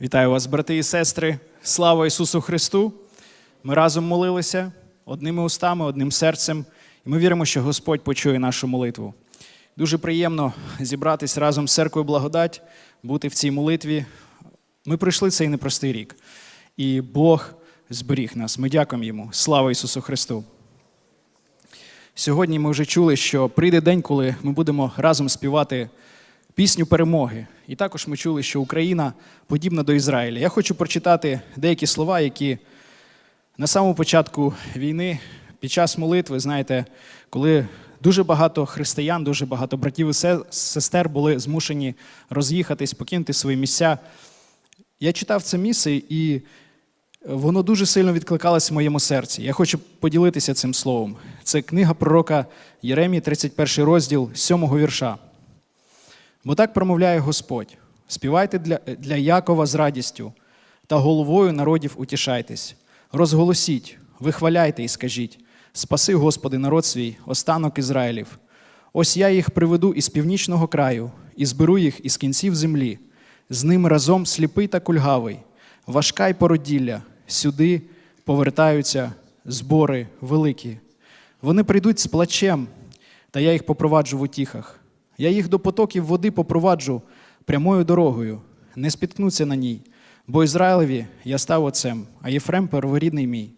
Вітаю вас, брати і сестри. Слава Ісусу Христу! Ми разом молилися одними устами, одним серцем, і ми віримо, що Господь почує нашу молитву. Дуже приємно зібратись разом з церквою благодать, бути в цій молитві. Ми пройшли цей непростий рік, і Бог зберіг нас. Ми дякуємо Йому. Слава Ісусу Христу! Сьогодні ми вже чули, що прийде день, коли ми будемо разом співати пісню перемоги. І також ми чули, що Україна подібна до Ізраїля. Я хочу прочитати деякі слова, які на самому початку війни, під час молитви, знаєте, коли дуже багато християн, дуже багато братів і сестер були змушені роз'їхатись, покинути свої місця. Я читав це місце, і воно дуже сильно відкликалось в моєму серці. Я хочу поділитися цим словом. Це книга пророка Єремії, 31 розділ, 7 вірша. Бо так промовляє Господь: співайте для, для Якова з радістю, та головою народів утішайтесь. Розголосіть, вихваляйте і скажіть: Спаси, Господи, народ свій, останок Ізраїлів. Ось я їх приведу із північного краю і зберу їх із кінців землі. З ними разом сліпий та кульгавий, важка й породілля, сюди повертаються збори великі. Вони прийдуть з плачем, та я їх попроваджу в утіхах. Я їх до потоків води попроваджу прямою дорогою, не спіткнуться на ній, бо Ізраїлеві я став отцем, а Єфрем перворідний мій.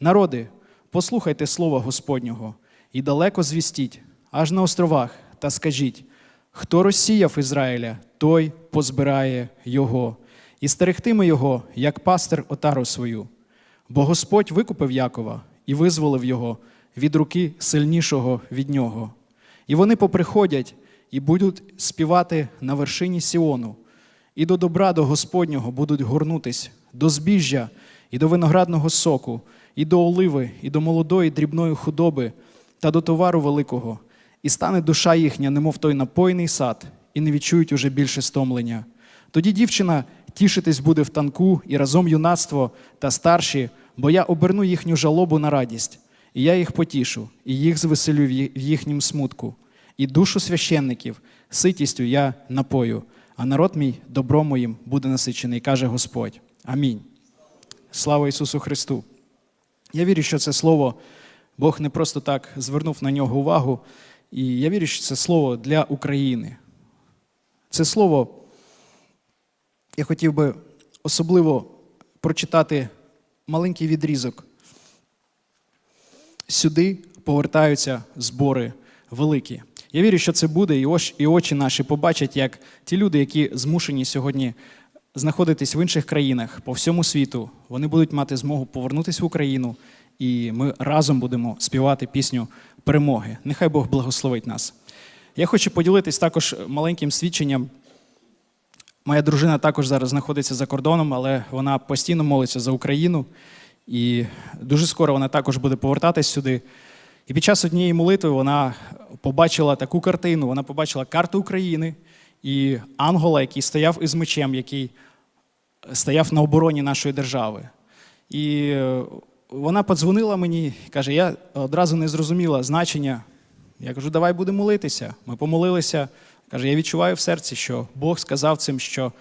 Народи, послухайте слова Господнього і далеко звістіть, аж на островах, та скажіть, хто розсіяв Ізраїля, той позбирає його, і стерегтиме його, як пастир отару свою. Бо Господь викупив Якова і визволив його від руки сильнішого від нього. І вони поприходять і будуть співати на вершині Сіону, і до добра до Господнього будуть горнутись, до збіжжя і до виноградного соку, і до оливи, і до молодої дрібної худоби, та до товару великого, і стане душа їхня, немов той напойний сад, і не відчують уже більше стомлення. Тоді дівчина тішитись буде в танку, і разом юнацтво та старші, бо я оберну їхню жалобу на радість, і я їх потішу, і їх звеселю в їхнім смутку. І душу священників ситістю я напою, а народ мій добром моїм буде насичений, каже Господь. Амінь. Слава Ісусу Христу! Я вірю, що це слово Бог не просто так звернув на нього увагу, і я вірю, що це слово для України. Це слово я хотів би особливо прочитати маленький відрізок. Сюди повертаються збори великі. Я вірю, що це буде, і оч- і очі наші побачать, як ті люди, які змушені сьогодні знаходитись в інших країнах по всьому світу, вони будуть мати змогу повернутися в Україну, і ми разом будемо співати пісню перемоги. Нехай Бог благословить нас. Я хочу поділитись також маленьким свідченням. Моя дружина також зараз знаходиться за кордоном, але вона постійно молиться за Україну. І дуже скоро вона також буде повертатись сюди. І під час однієї молитви вона побачила таку картину. Вона побачила карту України і ангола, який стояв із мечем, який стояв на обороні нашої держави. І е, вона подзвонила мені і каже: я одразу не зрозуміла значення. Я кажу, давай будемо молитися. Ми помолилися. Каже, я відчуваю в серці, що Бог сказав цим, що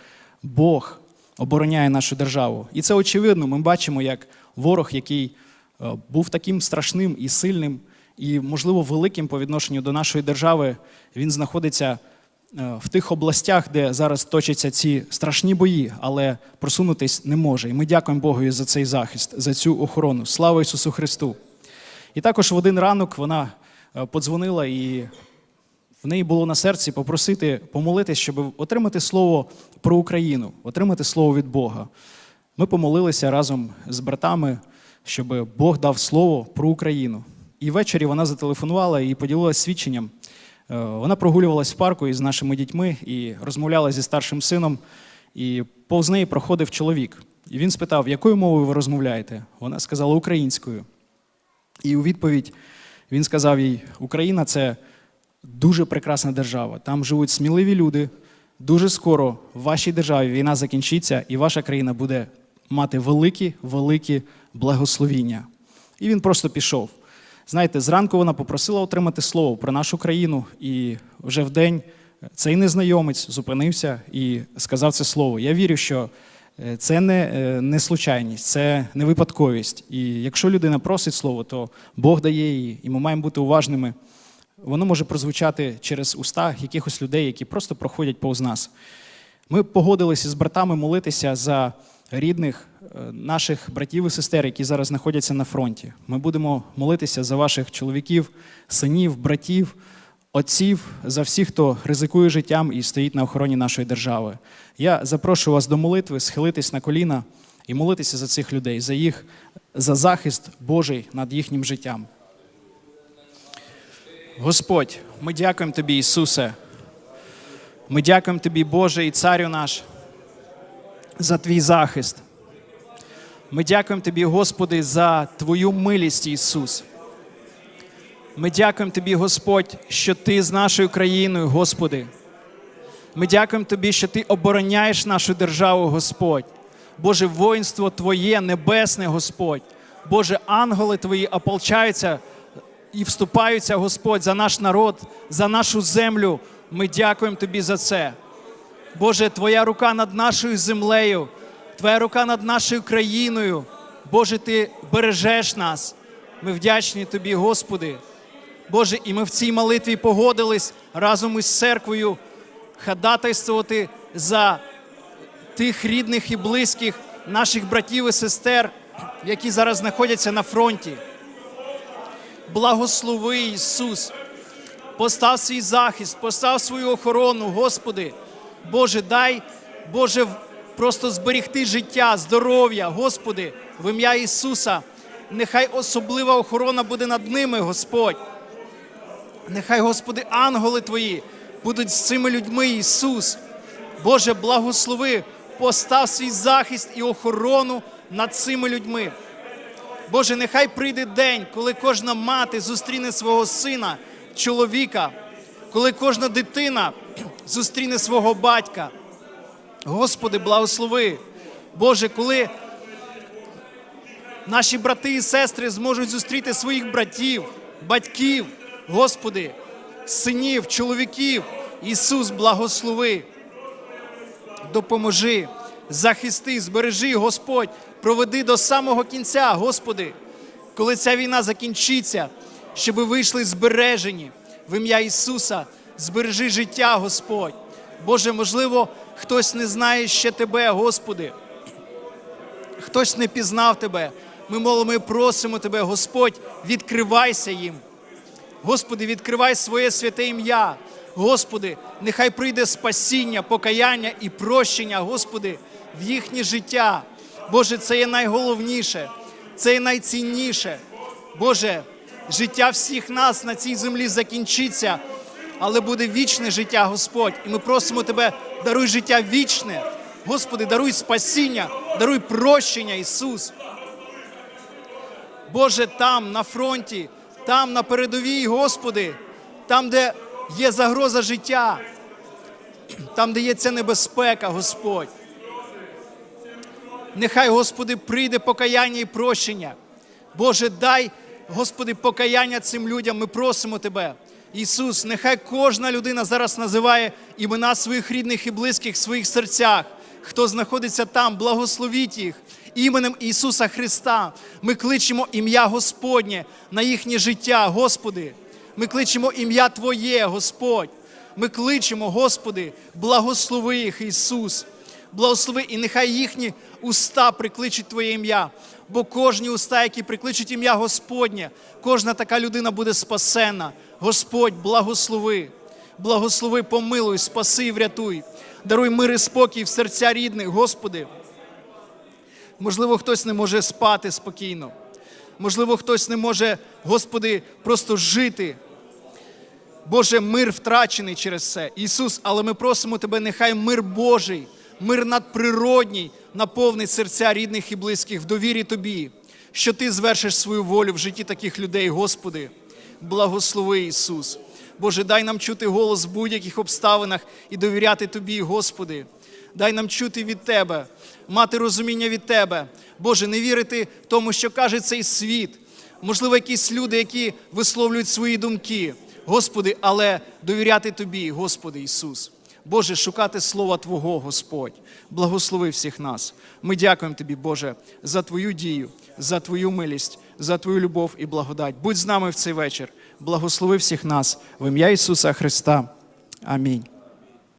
Бог обороняє нашу державу. І це очевидно. Ми бачимо, як ворог, який е, був таким страшним і сильним, і, можливо, великим по відношенню до нашої держави, він знаходиться е, в тих областях, де зараз точаться ці страшні бої, але просунутись не може. І ми дякуємо Богу за цей захист, за цю охорону. Слава Ісусу Христу! І також в один ранок вона е, подзвонила і в неї було на серці попросити помолитись, щоб отримати слово про Україну, отримати слово від Бога. Ми помолилися разом з братами, щоб Бог дав слово про Україну. І ввечері вона зателефонувала і поділилася свідченням. Е, Вона прогулювалась в парку із нашими дітьми і розмовляла зі старшим сином. І повз неї проходив чоловік. І він спитав, якою мовою ви розмовляєте? Вона сказала українською. І у відповідь він сказав їй: Україна це дуже прекрасна держава. Там живуть сміливі люди. Дуже скоро в вашій державі війна закінчиться, і ваша країна буде мати великі, великі благословіння. І він просто пішов. Знаєте, зранку вона попросила отримати слово про нашу країну, і вже в день цей незнайомець зупинився і сказав це слово. Я вірю, що Е, Це не, е, не случайність, це не випадковість. І якщо людина просить слово, то Бог дає її, і ми маємо бути уважними. Воно може прозвучати через уста якихось людей, які просто проходять повз нас. Ми погодилися з братами молитися за рідних е, наших братів і сестер, які зараз знаходяться на фронті. Ми будемо молитися за ваших чоловіків, синів, братів, отців, за всіх, хто ризикує життям і стоїть на охороні нашої держави. Я запрошую вас до молитви, схилитись на коліна і молитися за цих людей, за їх за захист Божий над їхнім життям. Господь, ми дякуємо Тобі, Ісусе. Ми дякуємо Тобі, Боже і Царю наш, за Твій захист. Ми дякуємо Тобі, Господи, за Твою милість, Ісус. Ми дякуємо Тобі, Господь, що Ти з нашою країною, Господи. Ми дякуємо Тобі, що Ти обороняєш нашу державу, Господь. Боже, воїнство Твоє, небесне, Господь. Боже, ангели Твої ополчаються і вступаються, Господь, за наш народ, за нашу землю. Ми дякуємо Тобі за це. Боже, Твоя рука над нашою землею, Твоя рука над нашою країною. Боже, Ти бережеш нас. Ми вдячні Тобі, Господи. Боже, і ми в цій молитві погодились разом із церквою ходатайствувати за тих рідних і близьких наших братів і сестер, які зараз знаходяться на фронті. Благослови Ісус, постав свій захист, постав свою охорону, Господи. Боже, дай, Боже, просто зберегти життя, здоров'я, Господи, в ім'я Ісуса. Нехай особлива охорона буде над ними, Господь. Нехай, Господи, ангели Твої будуть з цими людьми, Ісус. Боже, благослови, постав свій захист і охорону над цими людьми. Боже, нехай прийде день, коли кожна мати зустріне свого сина, чоловіка, коли кожна дитина зустріне свого батька. Господи, благослови. Боже, коли наші брати і сестри зможуть зустріти своїх братів, батьків, Господи, синів, чоловіків. Ісус, благослови. Допоможи, захисти, збережи, Господь, проведи до самого кінця, Господи, коли ця війна закінчиться, щоб вийшли збережені в ім'я Ісуса, збережи життя, Господь. Боже, можливо, хтось не знає ще Тебе, Господи хтось не пізнав тебе. Ми молимо просимо тебе, Господь, відкривайся їм. Господи, відкривай своє святе ім'я. Господи, нехай прийде спасіння, покаяння і прощення, Господи, в їхнє життя. Боже, це є найголовніше, це є найцінніше. Боже, життя всіх нас на цій землі закінчиться, але буде вічне життя, Господь. І ми просимо Тебе, даруй життя вічне. Господи, даруй спасіння, даруй прощення, Ісус. Боже, там, на фронті, там, на передовій, Господи, там, де є загроза життя, там, де є ця небезпека, Господь. Нехай, Господи, прийде покаяння і прощення. Боже, дай, Господи, покаяння цим людям. Ми просимо Тебе. Ісус, нехай кожна людина зараз називає імена своїх рідних і близьких в своїх серцях. Хто знаходиться там, благословіть їх іменем Ісуса Христа. Ми кличемо ім'я Господнє на їхнє життя, Господи. Ми кличемо ім'я Твоє, Господь. Ми кличемо, Господи, благослови їх, Ісус. Благослови, і нехай їхні уста прикличуть Твоє ім'я. Бо кожні уста, які прикличуть ім'я Господнє, кожна така людина буде спасена. Господь, благослови, благослови, помилуй, спаси і врятуй. Даруй мир і спокій в серця рідних, Господи. Можливо, хтось не може спати спокійно. Можливо, хтось не може, Господи, просто жити. Боже, мир втрачений через це. Ісус, але ми просимо Тебе, нехай мир Божий, мир надприродній наповнить серця рідних і близьких в довірі Тобі, що Ти звершиш свою волю в житті таких людей, Господи. Благослови Ісус. Боже, дай нам чути голос в будь-яких обставинах і довіряти Тобі, Господи. Дай нам чути від Тебе, мати розуміння від Тебе. Боже, не вірити тому, що каже цей світ. Можливо, якісь люди, які висловлюють свої думки. Господи, але довіряти Тобі, Господи Ісус. Боже, шукати Слова Твого, Господь. Благослови всіх нас. Ми дякуємо Тобі, Боже, за Твою дію, за Твою милість, за Твою любов і благодать. Будь з нами в цей вечір. Благослови всіх нас в ім'я Ісуса Христа. Амінь.